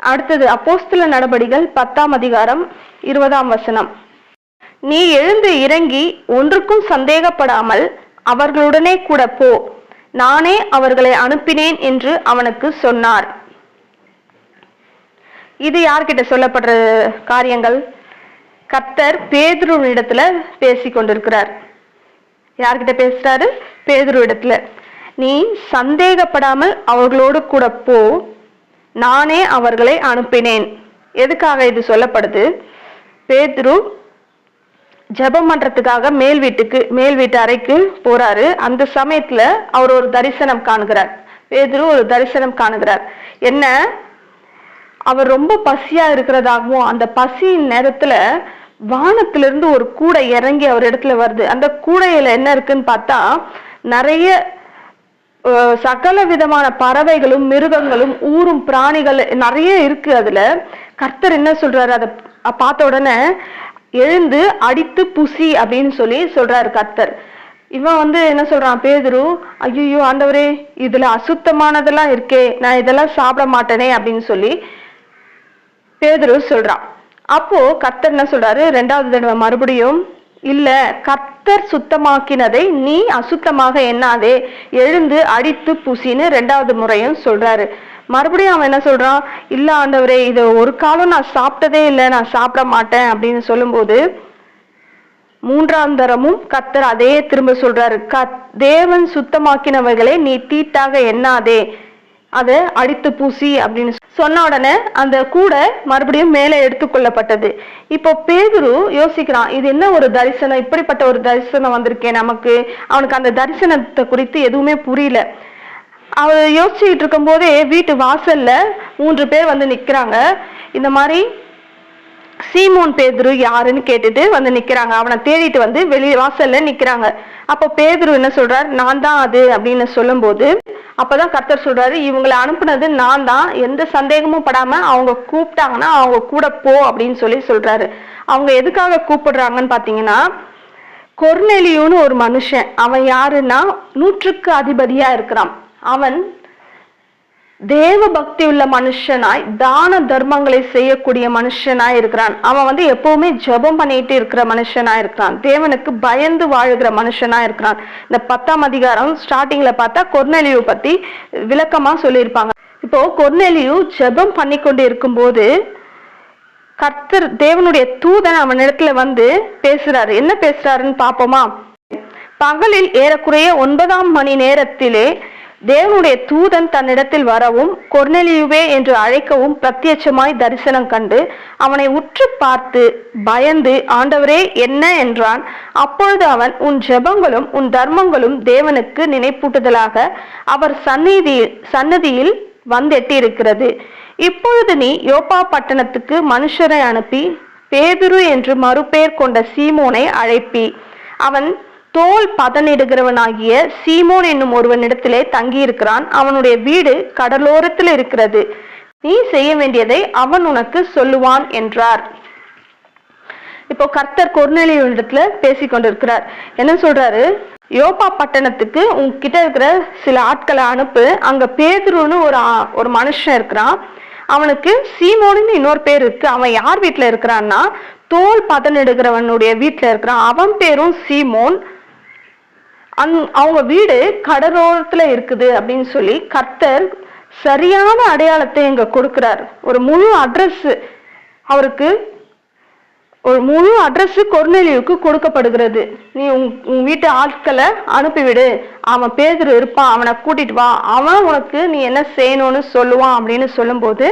அடுத்தது அப்போஸ்தல நடபடிகள் பத்தாம் அதிகாரம் இருபதாம் வசனம். நீ எழுந்து இறங்கி ஒன்றுக்கும் சந்தேகப்படாமல் அவர்களுடனே கூட போ. நானே அவர்களை அனுப்பினேன் என்று அவனுக்கு சொன்னார். இது யார்கிட்ட சொல்லப்படுற காரியங்கள்? கர்த்தர் பேதுருவிடத்துல பேசிக் கொண்டிருக்கிறார் யார்கிட்ட பேசுறாரு? பேதுரு இடத்துல. நீ சந்தேகப்படாமல் அவர்களோடு கூட போ. நானே அவர்களை அனுப்பினேன். எதுக்காக இது சொல்லப்படுது? பேதுரு ஜெபம் பண்றதுக்காக மேல் வீட்டுக்கு மேல் வீட்டு அறைக்கு போறாரு. அந்த சமயத்துல அவர் ஒரு தரிசனம் காணுகிறார். பேதுரு ஒரு தரிசனம் காணுகிறார். என்ன? அவர் ரொம்ப பசியா இருக்கிறதாகவும் அந்த பசியின் நேரத்துல வானத்திலிருந்து ஒரு கூடை இறங்கி அவர் இடத்துல வருது. அந்த கூடையில என்ன இருக்குன்னு பார்த்தா நிறைய சகல விதமான பறவைகளும் மிருகங்களும் ஊரும் பிராணிகள் நிறைய இருக்கு அதுல. கர்த்தர் என்ன சொல்றாரு? அதை பார்த்த உடனே எழுந்து அடித்து புசி அப்படின்னு சொல்லி சொல்றாரு கர்த்தர். இவன் வந்து என்ன சொல்றான்? பேதுரு ஐயோ ஆண்டவரே இதுல அசுத்தமானதெல்லாம் இருக்கே நான் இதெல்லாம் சாப்பிட மாட்டேனே அப்படின்னு சொல்லி பேதுரு சொல்றான். அப்போ கர்த்தர் என்ன சொல்றாரு? ரெண்டாவது தடவை மறுபடியும் இல்ல கர்த்தர் சுத்தமாக்கினதை நீ அசுத்தமாக எண்ணாதே. எழுந்து அடித்து புசின்னு ரெண்டாவது முறையும் சொல்றாரு. மறுபடியும் அவன் என்ன சொல்றான்? இல்ல ஆண்டவரே இது ஒரு காலம் நான் சாப்பிட்டதே இல்லை. நான் சாப்பிட மாட்டேன். அப்படின்னு சொல்லும்போது மூன்றாம் தரமும் கர்த்தர் அதே திரும்ப சொல்றாரு. கத் தேவன் சுத்தமாக்கினவைகளை நீ தீட்டாக எண்ணாதே. அதை அடித்து பூசி அப்படின்னு சொன்ன உடனே அந்த கூடை மறுபடியும் மேலே எடுத்துக்கொள்ளப்பட்டது. இப்போ பேதுரு யோசிக்கிறான் இது என்ன ஒரு தரிசனம்? இப்படிப்பட்ட ஒரு தரிசனம் வந்திருக்கேன் நமக்கு. அவனுக்கு அந்த தரிசனத்தை குறித்து எதுவுமே புரியல. அவர் யோசிச்சுக்கிட்டு இருக்கும் போதே வீட்டு வாசல்ல மூன்று பேர் வந்து நிக்கிறாங்க. இந்த மாதிரி சீமோன் பேதுரு யாருன்னு கேட்டுட்டு வந்து நிக்கிறாங்க. அவனை தேடிட்டு வந்து வெளி வாசல்ல நிக்கிறாங்க. அப்போ பேதுரு என்ன சொல்றாரு? நான் தான் அது அப்படின்னு சொல்லும்போது அப்பதான் கர்த்தர் சொல்றாரு இவங்களை அனுப்புனது நான் தான். எந்த சந்தேகமும் படாம அவங்க கூப்பிட்டாங்கன்னா அவங்க கூட போ அப்படின்னு சொல்லி சொல்றாரு. அவங்க எதுக்காக கூப்பிடுறாங்கன்னு பாத்தீங்கன்னா கொர்நெலியூன்னு ஒரு மனுஷன். அவன் யாருன்னா நூற்றுக்கு அதிபதியா இருக்கிறான். அவன் தேவ பக்தி உள்ள மனுஷனாய் தான தர்மங்களை செய்யக்கூடிய மனுஷனாய் இருக்கிறான். அவன் வந்து எப்பவுமே ஜெபம் பண்ணிட்டு இருக்கிற மனுஷனா இருக்கிறான். தேவனுக்கு பயந்து வாழுகிற மனுஷனா இருக்கிறான். இந்த பத்தாம் அதிகாரம் ஸ்டார்டிங்ல பார்த்தா கொர்நெலியு பத்தி விளக்கமா சொல்லியிருப்பாங்க. இப்போ கொர்நெலியு ஜெபம் பண்ணி கொண்டு இருக்கும்போது கர்த்தர் தேவனுடைய தூதன் அவனிடத்துல வந்து பேசுறாரு. என்ன பேசுறாருன்னு பாப்போமா பகலில் ஏறக்குறைய ஒன்பதாம் மணி நேரத்திலே தேவனுடைய தூதன் தன்னிடத்தில் வரவும் கொர்நெலியுவே என்று அழைக்கவும் பிரத்யட்சமாய் தரிசனம் கண்டு அவனை உற்று பார்த்து பயந்து ஆண்டவரே என்ன? என்றான். அப்பொழுது அவன் உன் ஜெபங்களும் உன் தர்மங்களும் தேவனுக்கு நினைப்பூட்டுதலாக அவர் சந்நிதியில் சன்னதியில் வந்தெட்டியிருக்கிறது. இப்பொழுது நீ யோப்பா பட்டணத்துக்கு மனுஷரை அனுப்பி பேதுரு என்று மறுபெயர் கொண்ட சீமோனை அழைப்பி. அவன் தோல் பதனிடுகிறவனாகிய சீமோன் என்னும் ஒருவனிடத்திலே தங்கியிருக்கிறான். அவனுடைய வீடு கடலோரத்தில் இருக்கிறது. நீ செய்ய வேண்டியதை அவன் உனக்கு சொல்லுவான் என்றார். இப்போ கர்த்தர் கொர்நெலியுடத்துல பேசி கொண்டிருக்கிறார். என்ன சொல்றாரு? யோபா பட்டணத்துக்கு உங்ககிட்ட இருக்கிற சில ஆட்களை அனுப்பு. அங்க பேதுருன்னு ஒரு ஒரு மனுஷன் இருக்கிறான். அவனுக்கு சீமோனுன்னு இன்னொரு பேர் இருக்கு. அவன் யார் வீட்டுல இருக்கிறான்னா தோல் பதனிடுகிறவனுடைய வீட்டுல இருக்கிறான். அவன் பேரும் சீமோன். அந் அவங்க வீடு கடலோரத்துல இருக்குது அப்படின்னு சொல்லி கர்த்தர் சரியான அடையாளத்தை இங்க கொடுக்கிறார். ஒரு முழு அட்ரஸ் அவருக்கு ஒரு முழு அட்ரஸ் கொர்நெலியுக்கு கொடுக்கப்படுகிறது. நீ உன் உன் வீட்டு ஆட்களை அனுப்பிவிடு. அவன் பேதர் இருப்பான். அவனை கூட்டிட்டு வா. அவன் உனக்கு நீ என்ன செய்யணும்னு சொல்லுவான் அப்படின்னு சொல்லும்போது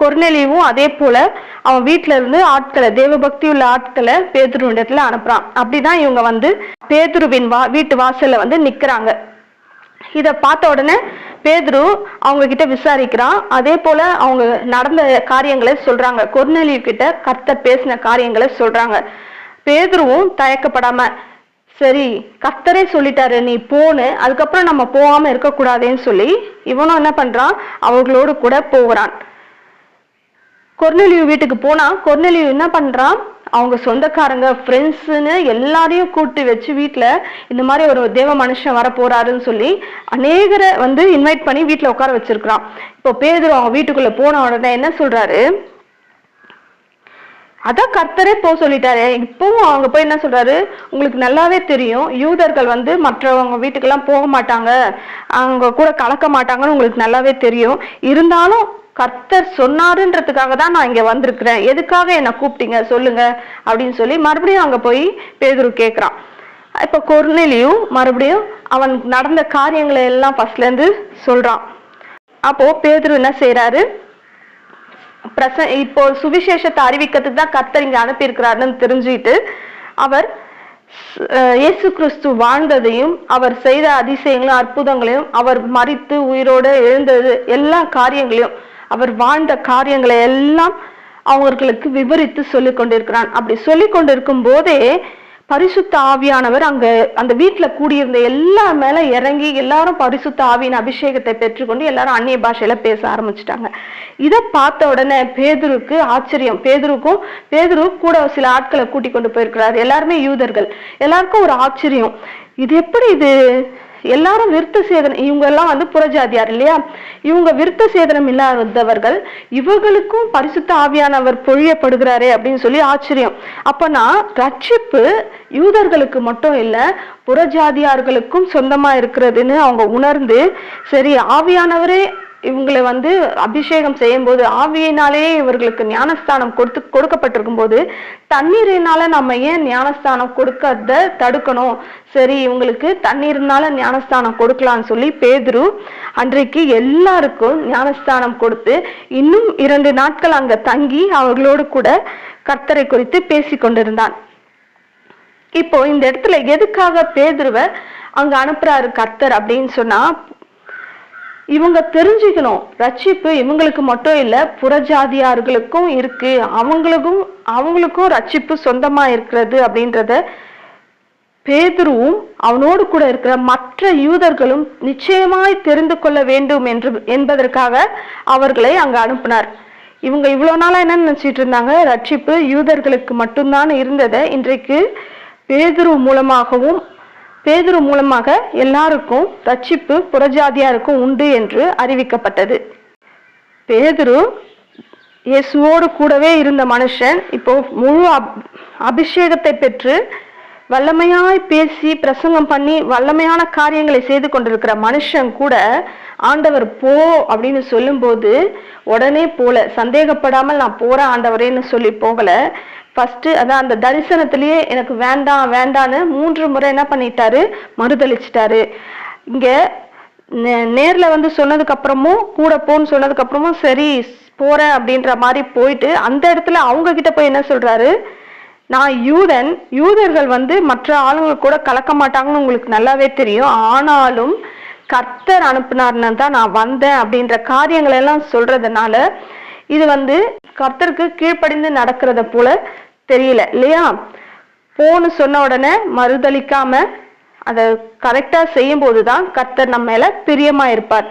கொர்நெலியும் அதே போல அவன் வீட்டுல இருந்து ஆட்களை தேவபக்தி உள்ள ஆட்களை பேதுரு இடத்துல அனுப்புறான். அப்படிதான் இவங்க வந்து பேதுருவின் வா வீட்டு வாசல்ல வந்து நிக்கிறாங்க. இத பார்த்த உடனே பேதுரு அவங்க கிட்ட விசாரிக்கிறான். அதே போல அவங்க நடந்த காரியங்களை சொல்றாங்க. கொர்நெலியு கிட்ட கர்த்தர் பேசின காரியங்களை சொல்றாங்க. பேதுருவும் தயக்கப்படாம சரி கர்த்தரே சொல்லிட்டாரு நீ போன்னு அதுக்கப்புறம் நம்ம போகாம இருக்கக்கூடாதேன்னு சொல்லி இவனும் என்ன பண்றான்? அவங்களோடு கூட போகிறான். கொர்னலியூ வீட்டுக்கு போனா கொர்னலியூ என்ன பண்றான் அவங்க சொந்தக்காரங்க ஃப்ரெண்ட்ஸுன்னு எல்லாரையும் கூட்டி வச்சு வீட்டில் இந்த மாதிரி ஒரு தேவ மனுஷன் வர போறாருன்னு சொல்லி அநேகரை வந்து இன்வைட் பண்ணி வீட்டில் உட்கார வச்சிருக்கிறான் இப்போ பேதர் அவங்க வீட்டுக்குள்ள போன உடனே என்ன சொல்றாரு? அதான் கர்த்தரே போக சொல்லிட்டாரு. இப்பவும் அவங்க போய் என்ன சொல்றாரு? உங்களுக்கு நல்லாவே தெரியும். யூதர்கள் வந்து மற்றவங்க வீட்டுக்கெல்லாம் போக மாட்டாங்க. அவங்க கூட கலக்க மாட்டாங்கன்னு உங்களுக்கு நல்லாவே தெரியும். இருந்தாலும் கர்த்தர் சொன்னாருன்றதுக்காக தான் நான் இங்க வந்திருக்கிறேன். எதுக்காக என்னை கூப்பிட்டீங்க? சொல்லுங்க. அப்படின்னு சொல்லி மறுபடியும் அங்க போய் பேதுரு கேட்குறான் இப்ப கொர்நெலியும் மறுபடியும் அவன் நடந்த காரியங்களை எல்லாம் ஃபர்ஸ்ட்ல இருந்து சொல்றான். அப்போ பேதுரு என்ன செய்யறாரு பிரச இப்போ சுவிசேஷத்தை அறிவிக்கிறதுக்கு தான் கர்த்தர் இங்க அனுப்பியிருக்கிறாருன்னு தெரிஞ்சுக்கிட்டு அவர் இயேசு கிறிஸ்து வாழ்ந்ததையும் அவர் செய்த அதிசயங்களும் அற்புதங்களையும் அவர் மறித்து உயிரோடு எழுந்தது எல்லா காரியங்களையும் அவர் வாழ்ந்த காரியங்களை எல்லாம் அவர்களுக்கு விவரித்து சொல்லிக் கொண்டிருக்கிறான். அப்படி சொல்லி கொண்டிருக்கும் போதே பரிசுத்த ஆவியானவர் அங்க அந்த வீட்டுல கூடியிருந்த எல்லா மேல இறங்கி எல்லாரும் பரிசுத்த ஆவியின் அபிஷேகத்தை பெற்றுக்கொண்டு எல்லாரும் அந்நிய பாஷையில பேச ஆரம்பிச்சிட்டாங்க. இதை பார்த்த உடனே பேதுருக்கு ஆச்சரியம். பேதுருக்கும் பேதுரு கூட சில ஆட்களை கூட்டி கொண்டு போயிருக்கிறார். எல்லாருமே யூதர்கள். எல்லாருக்கும் ஒரு ஆச்சரியம். இது எப்படி இது? எல்லாரும் விருத்த சேதனம் இவங்க எல்லாம் வந்து புறஜாதியார் இல்லையா? இவங்க விருத்த சேதனம் இல்லாதவர்கள் இவர்களுக்கும் பரிசுத்த ஆவியானவர் பொழியப்படுகிறாரே அப்படின்னு சொல்லி ஆச்சரியம். அப்பனா ரட்சிப்பு யூதர்களுக்கு மட்டும் இல்ல புறஜாதியார்களுக்கும் சொந்தமா இருக்கிறதுன்னு அவங்க உணர்ந்து சரி ஆவியானவரே இவங்களை வந்து அபிஷேகம் செய்யும் போது ஆவியினாலேயே இவர்களுக்கு ஞானஸ்தானம் கொடுத்து கொடுக்கப்பட்டிருக்கும் போது தண்ணீரினால நம்ம ஏன் ஞானஸ்தானம் கொடுக்கறத தடுக்கணும்? சரி இவங்களுக்கு தண்ணீர்னால ஞானஸ்தானம் கொடுக்கலாம்னு சொல்லி பேதுரு அன்றைக்கு எல்லாருக்கும் ஞானஸ்தானம் கொடுத்து இன்னும் இரண்டு நாட்கள் அங்க தங்கி அவர்களோடு கூட கர்த்தரை குறித்து பேசிக் கொண்டிருந்தான். இப்போ இந்த இடத்துல எதுக்காக பேதுருவ அங்க அனுப்புறாரு கர்த்தர் அப்படின்னு சொன்னா இவங்க தெரிஞ்சுக்கணும். ரட்சிப்பு இவங்களுக்கு மட்டும் இல்லை புறஜாதியார்களுக்கும் இருக்கு. அவங்களுக்கும் அவங்களுக்கும் ரட்சிப்பு சொந்தமா இருக்கிறது அப்படின்றத பேதுருவும் அவனோடு கூட இருக்கிற மற்ற யூதர்களும் நிச்சயமாய் தெரிந்து கொள்ள வேண்டும் என்று என்பதற்காக அவர்களை அங்கு அனுப்பினார். இவங்க இவ்வளோ நாளாக என்ன நினச்சிட்டு இருந்தாங்க? ரட்சிப்பு யூதர்களுக்கு மட்டும்தான் இருந்ததை இன்றைக்கு பேதுரு மூலமாகவும் பேதுரு மூலமாக எல்லாருக்கும் ரட்சிப்பு புறஜாதியாருக்கும் உண்டு என்று அறிவிக்கப்பட்டது. பேதுரு இயேசுவோடு கூடவே இருந்த மனுஷன் இப்போ முழு அப்- அபிஷேகத்தை பெற்று வல்லமையாய் பேசி பிரசங்கம் பண்ணி வல்லமையான காரியங்களை செய்து கொண்டிருக்கிற மனுஷன் கூட ஆண்டவர் போ அப்படின்னு சொல்லும்போது உடனே போல. சந்தேகப்படாமல் நான் போறேன் ஆண்டவரேன்னு சொல்லி போகல. ஃபஸ்ட்டு அதான் அந்த தரிசனத்திலேயே எனக்கு வேண்டாம் வேண்டான்னு மூன்று முறை என்ன பண்ணிட்டாரு? மறுதளிச்சிட்டாரு இங்கே நே- நேரில் வந்து சொன்னதுக்கப்புறமும் கூட போன்னு சொன்னதுக்கப்புறமும் சரி போகிறேன் அப்படின்ற மாதிரி போயிட்டு அந்த இடத்துல அவங்க கிட்ட போய் என்ன சொல்கிறாரு நான் யூதன் யூதர்கள் வந்து மற்ற ஆளுங்க கூட கலக்க மாட்டாங்கன்னு உங்களுக்கு நல்லாவே தெரியும். ஆனாலும் கர்த்தர் அனுப்புனார்னு தான் நான் வந்தேன் அப்படின்ற காரியங்கள் எல்லாம் சொல்றதுனால இது வந்து கர்த்தருக்கு கீழ்ப்படிந்து நடக்கிறத போல தெரியல இல்லையா? போன்னு சொன்ன உடனே மறுதளிக்காம அதை கரெக்டா செய்யும் போதுதான் கர்த்தர் நம்ம மேல பிரியமா இருப்பார்